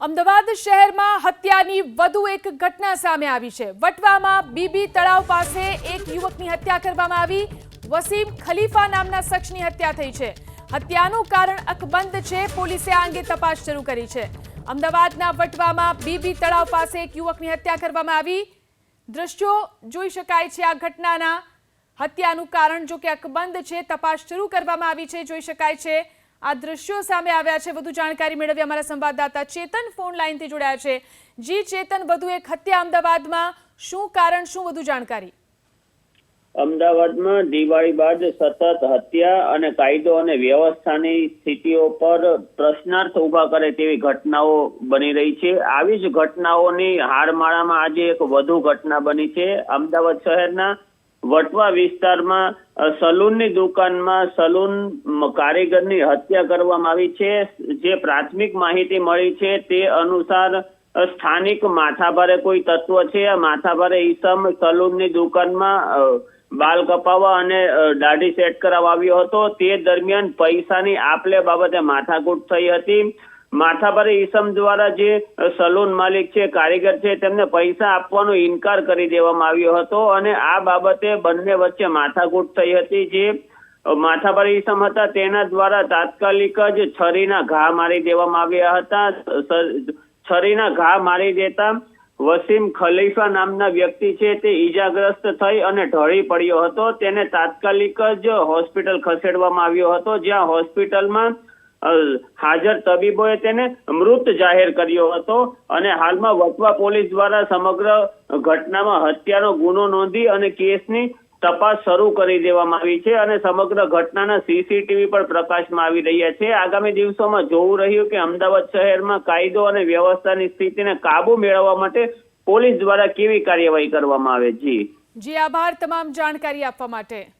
અમદાવાદ શહેરમાં હત્યાની વધુ એક ઘટના સામે આવી છે. વટવામાં બીબી તળાવ પાસે એક યુવકની હત્યા કરવામાં આવી. વસીમ ખલીફા નામના શખ્સની હત્યા થઈ છે. હત્યાનું કારણ અકબંધ છે. પોલીસે આ અંગે તપાસ શરૂ કરી છે. અમદાવાદના વટવામાં બીબી તળાવ પાસે એક યુવકની હત્યા કરવામાં આવી. દ્રશ્યો જોઈ શકાય છે આ ઘટનાના. હત્યાનું કારણ જો કે અકબંધ છે. તપાસ શરૂ કરવામાં આવી છે. જોઈ શકાય છે. આ દ્રશ્યો સામે આવ્યા છે. વધુ જાણકારી મેળવી અમારા સંવાદદાતા ચેતન. ફોન લાઈનથી જોડાયા છે. જી ચેતન, વધુ એક હત્યા અમદાવાદમાં. શું કારણ, શું વધુ જાણકારી? અમદાવાદમાં દિવાળી બાદ સતત હત્યા અને કાયદો અને વ્યવસ્થાની સ્થિતિઓ પર પ્રશ્નાર્થ ઊભા કરે તેવી ઘટનાઓ બની રહી છે. આવી જ ઘટનાઓની હારમાળામાં આજે એક વધુ ઘટના બની છે. અમદાવાદ શહેરના વટવા વિસ્તારમાં સલૂનની દુકાનમાં, સલૂન કારીગરની હત્યા કરવામાં આવી છે. જે પ્રાથમિક માહિતી મળી છે તે અનુસાર સ્થાનિક માથાભારે કોઈ તત્વ છે. માથાભારે ઈસમ સલૂનની દુકાનમાં બાલ કપાવવા અને દાઢી સેટ કરાવવા આવ્યો હતો. તે દરમિયાન પૈસાની આપલે બાબતે માથાકૂટ થઈ હતી. માથાભારે ઈસમ દ્વારા જે સલૂન માલિક છે, કારીગર છે, તેમને પૈસા આપવાનો ઇનકાર કરી દેવામાં આવ્યો હતો અને આ બાબતે બંને વચ્ચે માથાકૂટ થઈ હતી જે માથાભારે ઈસમ હતા તેના દ્વારા તાત્કાલિક જ છરીના ઘા મારી દેવામાં આવ્યા હતા. છરીના ઘા મારી દેતા વસીમ ખલીફા નામના વ્યક્તિ છે તે ઈજાગ્રસ્ત થઈ અને ઢળી પડ્યો હતો. તેને તાત્કાલિક જ હોસ્પિટલ ખસેડવામાં આવ્યો હતો, જ્યાં હોસ્પિટલમાં હાજર તબીબોએ તેને મૃત જાહેર કર્યો હતો અને હાલમાં વટવા પોલીસ દ્વારા સમગ્ર ઘટનામાં હત્યાનો ગુનો નોંધી અને કેસની તપાસ શરૂ કરી દેવામાં આવી છે અને સમગ્ર ઘટનાના સીસીટીવી પણ પ્રકાશમાં આવી રહ્યા છે. આગામી દિવસોમાં જોવું રહ્યું કે અમદાવાદ શહેરમાં કાયદો અને વ્યવસ્થાની સ્થિતિને કાબુ મેળવવા માટે પોલીસ દ્વારા કેવી કાર્યવાહી કરવામાં આવે? જી. જી, આભાર. તમામ જાણકારી આપવા માટે.